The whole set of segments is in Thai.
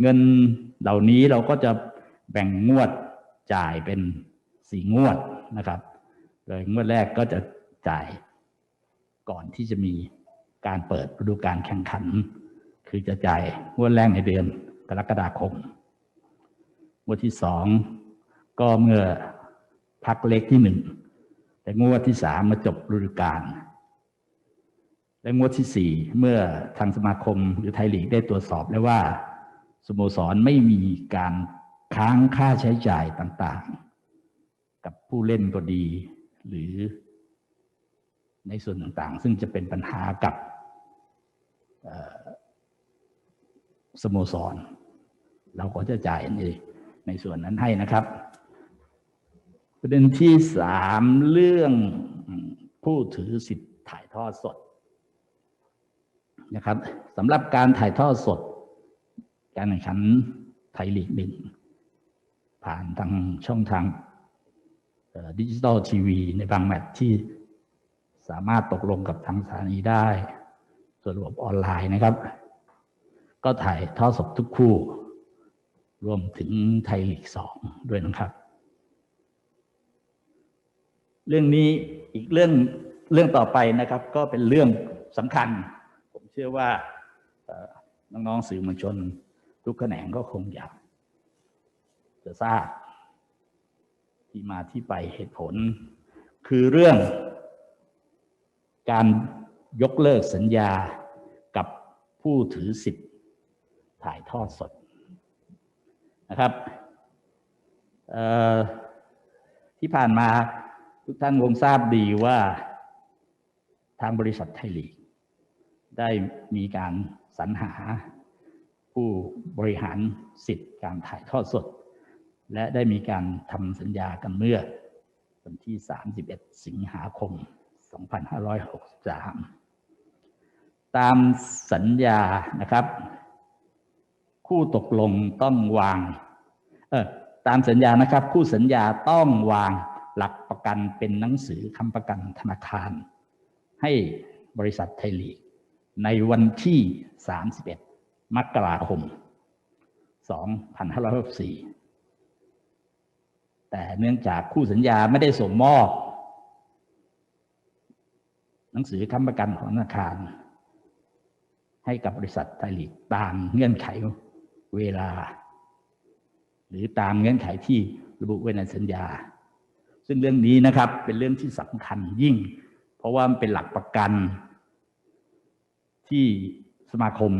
เงินเหล่านี้เราก็จะแบ่งงวดจ่ายเป็นสี่งวดนะครับ โดยงวดแรกก็จะจ่ายก่อนที่จะมีการเปิดฤดูการแข่งขัน คือจะจ่ายงวดแรกในเดือนกรกฎาคม งวดที่สองก็เมื่อพักเล็กที่หนึ่งแต่งวดที่สามมาจบฤดูกาลและงวดที่สี่เมื่อทางสมาคมหรือไทยลีกได้ตรวจสอบแล้วว่า สโมสรไม่มีการค้างค่าใช้จ่ายต่างๆ กับผู้เล่นก็ดี หรือในส่วนต่างๆ ซึ่งจะเป็นปัญหากับสโมสร เราก็จะจ่ายในในส่วนนั้นให้นะครับ ประเด็นที่สามเรื่องผู้ถือสิทธิ์ถ่ายทอดสดนะครับสำหรับการถ่ายทอดสด การแข่งขันไทยลีกหนึ่งผ่านทางช่องทางดิจิตอลทีวีในบางแมตช์ที่สามารถตกลงกับทางสถานีได้ส่วนระบบออนไลน์นะครับ ก็ถ่ายทอดสดทุกคู่ รวมถึงไทยลีกสองด้วยนะครับ เรื่องนี้อีกเรื่องเรื่องต่อไปนะครับ ก็เป็นเรื่องสำคัญ ผมเชื่อว่าเอ่อน้องๆสื่อมวลชน ทุกแขนงก็คงอยากจะทราบที่มาที่ไปเหตุผล คือเรื่อง การยกเลิกสัญญากับผู้ถือสิทธิ์ถ่ายทอดสดนะครับที่ผ่านมาทุกท่านคงทราบดีว่าทางบริษัทไทยลีกได้มีการสรรหา ผู้บริหารสิทธิ์การถ่ายทอดสด และได้มีการทำสัญญากันเมื่อวันที่ 31 สิงหาคม 2563 ตามสัญญานะครับ คู่ตกลงต้องวางเออตามสัญญานะครับ คู่สัญญาต้องวางหลักประกันเป็นหนังสือคำประกันธนาคาร ให้บริษัทไทยลีก ในวันที่ 31 มกราคม 2564 แต่เนื่องจากคู่สัญญาไม่ได้ส่งมอบ หนังสือคำประกันของธนาคาร ให้กับบริษัทไทยลีกตามเงื่อนไขเวลา หรือตามเงื่อนไขที่ระบุไว้ในสัญญา ซึ่งเรื่องนี้นะครับเป็นเรื่องที่สำคัญยิ่ง เพราะว่ามันเป็นหลักประกันที่สมาคม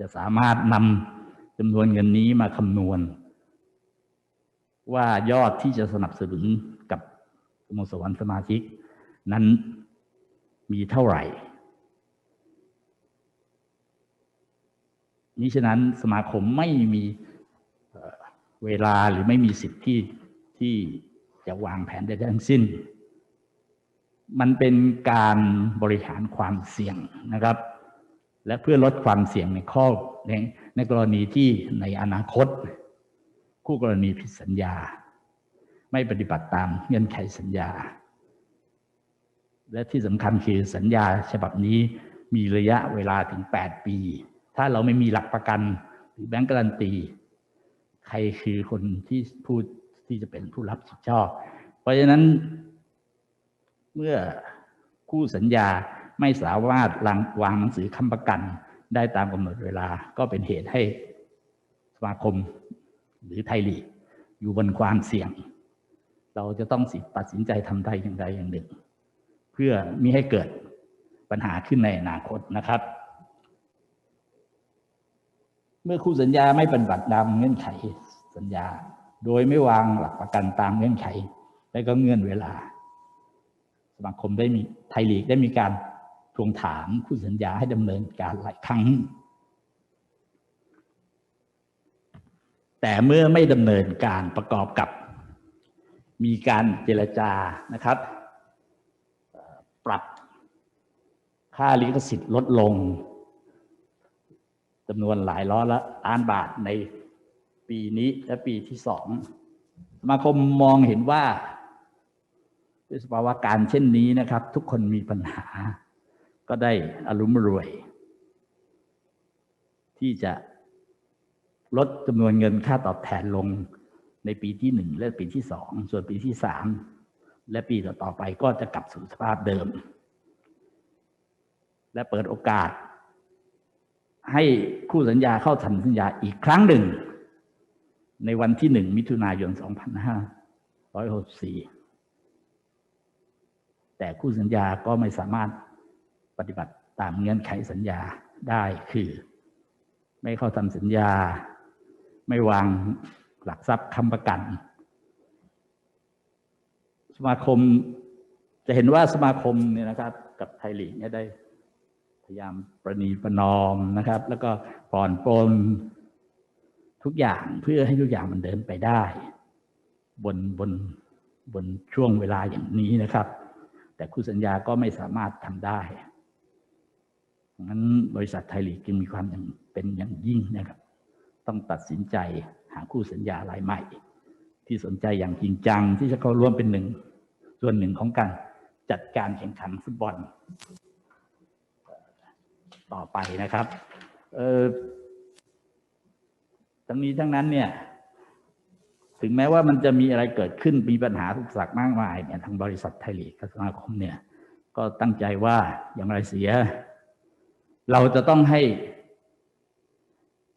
จะสามารถนำจำนวนเงินนี้มาคำนวณ ว่ายอดที่จะสนับสนุนกับสโมสรสมาชิก นั้นมีเท่าไหร่นี้ฉะนั้นสมาคมไม่มีเวลาหรือไม่มีสิทธิ์ที่ที่จะวางแผนใดๆทั้งสิ้น มันเป็นการบริหารความเสี่ยงนะครับ และเพื่อลดความเสี่ยงในข้อในในกรณีที่ในอนาคต คู่กรณีผิดสัญญา ไม่ปฏิบัติตามเงื่อนไขสัญญา และที่สำคัญคือสัญญาฉบับนี้มีระยะเวลาถึง 8 ปี ถ้าเราไม่มีหลักประกันหรือแบงก์การันตี ใครคือคนที่พูดที่จะเป็นผู้รับผิดชอบ เพราะฉะนั้นเมื่อคู่สัญญา ไม่สามารถวางวางหนังสือคำประกัน ได้ตามกำหนดเวลาก็เป็นเหตุให้สมาคมหรือไทยลีกอยู่บนความเสี่ยง เราจะต้องตัดสินใจทำใดอย่างใดอย่างหนึ่ง เพื่อมิให้เกิดปัญหาขึ้นในอนาคตนะครับ เมื่อคู่สัญญาไม่ปฏิบัติตามเงื่อนไขสัญญา โดยไม่วางหลักประกันตามเงื่อนไข และก็เงื่อนเวลา สมาคมได้มีไทยลีกได้มีการ ทวงถามคู่สัญญาให้ดำเนินการหลายครั้ง แต่เมื่อไม่ดำเนินการประกอบกับ มีการเจรจานะครับ ปรับค่าลิขสิทธิ์ลดลงจำนวนหลายร้อยละล้านบาทในปีนี้และปีที่สองสมาคมมองเห็นว่าด้วยสภาวะการเช่นนี้นะครับ ทุกคนมีปัญหา ก็ได้อารมณ์รวย ที่จะลดจำนวนเงินค่าตอบแทนลงในปีที่หนึ่งและปีที่สองส่วนปีที่สามและปีต่อๆไปก็จะกลับสู่สภาพเดิม และเปิดโอกาส ให้คู่สัญญาเข้าทำสัญญาอีกครั้งหนึ่ง ในวันที่หนึ่งมิถุนายน 2564 แต่คู่สัญญาก็ไม่สามารถ ปฏิบัติตามเงื่อนไขสัญญาได้คือ ไม่เข้าทำสัญญา ไม่วางหลักทรัพย์ค้ำประกัน สมาคมจะเห็นว่าสมาคมเนี่ยนะครับ กับไทยลีกเนี่ยได้ พยายามประนีประนอมนะครับ แล้วก็ผ่อนปลนทุกอย่างเพื่อให้ทุกอย่างมันเดินไปได้ บนบนบนช่วงเวลาอย่างนี้นะครับ แต่คู่สัญญาก็ไม่สามารถทำได้ งั้นบริษัทไทยลีกจึงมีความเป็นอย่างยิ่งนะครับ ต้องตัดสินใจหาคู่สัญญารายใหม่ ที่สนใจอย่างจริงจังที่จะเข้าร่วมเป็นหนึ่ง ส่วนหนึ่งของการจัดการแข่งขันฟุตบอล ต่อไปนะครับเออทั้งนี้ทั้งนั้นเนี่ย ถึงแม้ว่ามันจะมีอะไรเกิดขึ้นมีปัญหาทุกสักมากมายเนี่ยทางบริษัทไทยลีกสมาคมเนี่ย ก็ตั้งใจว่าอย่างไรเสีย เราจะต้องให้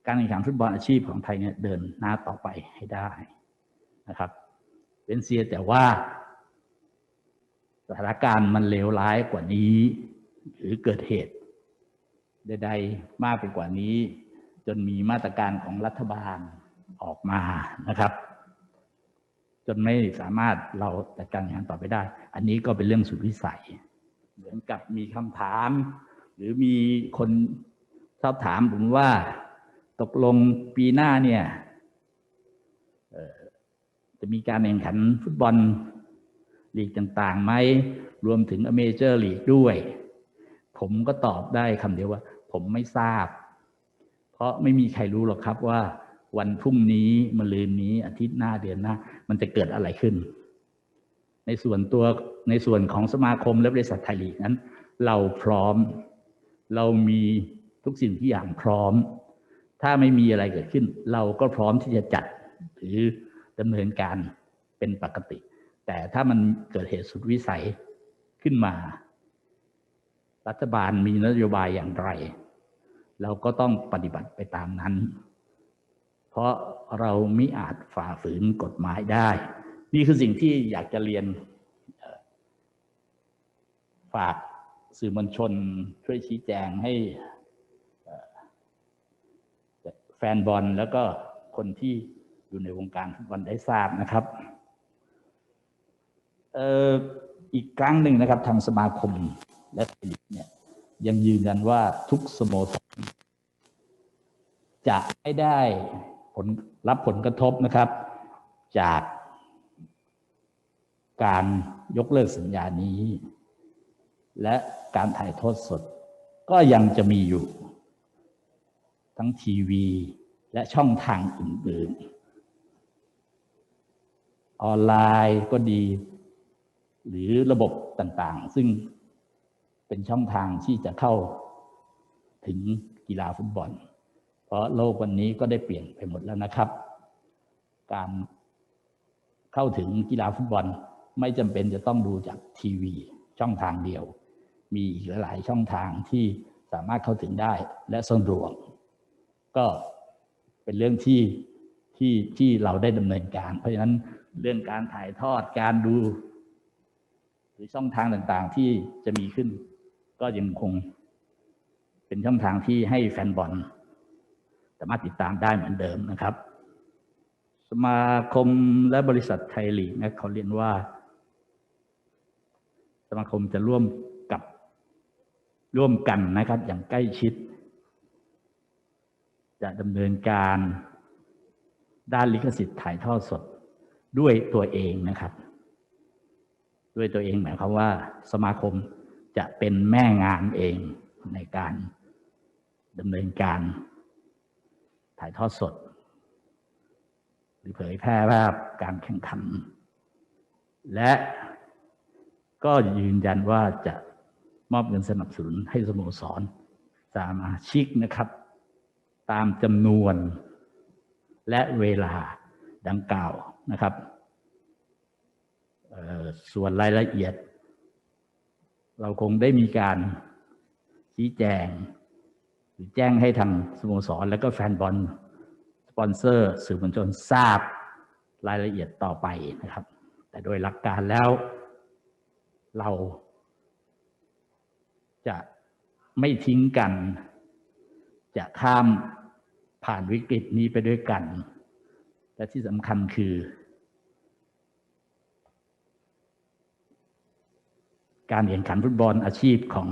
การแข่งขันฟุตบอลอาชีพของไทยเนี่ยเดินหน้าต่อไปให้ได้นะครับ เป็นเสียแต่ว่าสถานการณ์มันเลวร้ายกว่านี้ หรือเกิดเหตุ ใดๆมากไปกว่านี้ จนมีมาตรการของรัฐบาลออกมานะครับ จนไม่สามารถเราจัดการงานต่อไปได้ อันนี้ก็เป็นเรื่องสุดวิสัย เหมือนกับมีคำถาม หรือมีคนชอบถามผมว่าตกลงปีหน้าเนี่ยจะมีการแข่งขันฟุตบอลลีกต่างๆไหมรวมถึงอเมเจอร์ลีกด้วย ผมก็ตอบได้คำเดียวว่า ผมไม่ทราบ เพราะไม่มีใครรู้หรอกครับว่าวันพรุ่งนี้มะรืนนี้อาทิตย์หน้าเดือนหน้า มันจะเกิดอะไรขึ้น ในส่วนตัวในส่วนของสมาคมและบริษัทไทยลีกนั้น เราพร้อม เรามีทุกสิ่งทุกอย่างพร้อม ถ้าไม่มีอะไรเกิดขึ้น เราก็พร้อมที่จะจัด หรือดำเนินการเป็นปกติ แต่ถ้ามันเกิดเหตุสุดวิสัยขึ้นมา รัฐบาลมีนโยบายอย่างไร เราก็ต้องปฏิบัติไปตามนั้น เพราะเราไม่อาจฝ่าฝืนกฎหมายได้ นี่คือสิ่งที่อยากจะเรียนฝาก สื่อมวลชนช่วยชี้แจงให้แฟนบอลแล้วก็คนที่อยู่ในวงการฟุตบอลได้ทราบนะครับอีกครั้งหนึ่งนะครับ ทางสมาคมและไทยลีกเนี่ย ยังยืนยันว่าทุกสโมสรจะไม่ได้ผลรับผลกระทบนะครับ จากการยกเลิกสัญญานี้ และการถ่ายทอดสด ก็ยังจะมีอยู่ ทั้งทีวีและช่องทางอื่น ๆ ออนไลน์ก็ดี หรือระบบต่างๆ ซึ่งเป็นช่องทางที่จะเข้าถึงกีฬาฟุตบอล เพราะโลกวันนี้ก็ได้เปลี่ยนไปหมดแล้วนะครับ การเข้าถึงกีฬาฟุตบอลไม่จำเป็นจะต้องดูจากทีวีช่องทางเดียว มีอีกหลายช่องทางที่สามารถเข้าถึงได้และสะดวกก็เป็นเรื่องที่ที่ที่เราได้ดำเนินการ เพราะฉะนั้นเรื่องการถ่ายทอดการดู หรือช่องทางต่างๆที่จะมีขึ้น ก็ยังคงเป็นช่องทางที่ให้แฟนบอลสามารถติดตามได้เหมือนเดิมนะครับ สมาคมและบริษัทไทยลีกนะเขาเรียนว่า สมาคมจะร่วม ร่วมกันนะครับ อย่างใกล้ชิด จะดำเนินการด้านลิขสิทธิ์ถ่ายทอดสดด้วยตัวเองนะครับ ด้วยตัวเองหมายความว่า สมาคมจะเป็นแม่งานเองในการดำเนินการถ่ายทอดสด หรือเผยแพร่ภาพการแข่งขัน และก็ยืนยันว่าจะ มอบเงินสนับสนุนให้สโมสรสมาชิกนะครับ ตามจำนวนและเวลาดังกล่าวนะครับ ส่วนรายละเอียด เราคงได้มีการชี้แจง หรือแจ้งให้ทางสโมสร และก็แฟนบอลสปอนเซอร์ สื่อมวลชนทราบรายละเอียดต่อไปนะครับ แต่โดยหลักการแล้วเรา จะไม่ทิ้งกัน จะข้ามผ่านวิกฤตนี้ไปด้วยกัน และที่สำคัญคือ การแข่งขันฟุตบอลอาชีพของ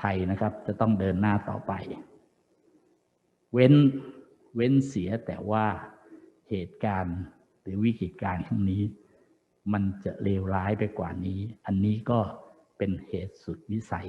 ไทยนะครับ จะต้องเดินหน้าต่อไป เว้นเว้นเสียแต่ว่าเหตุการณ์หรือวิกฤตการณ์ครั้งนี้ มันจะเลวร้ายไปกว่านี้ อันนี้ก็เป็นเหตุสุดวิสัย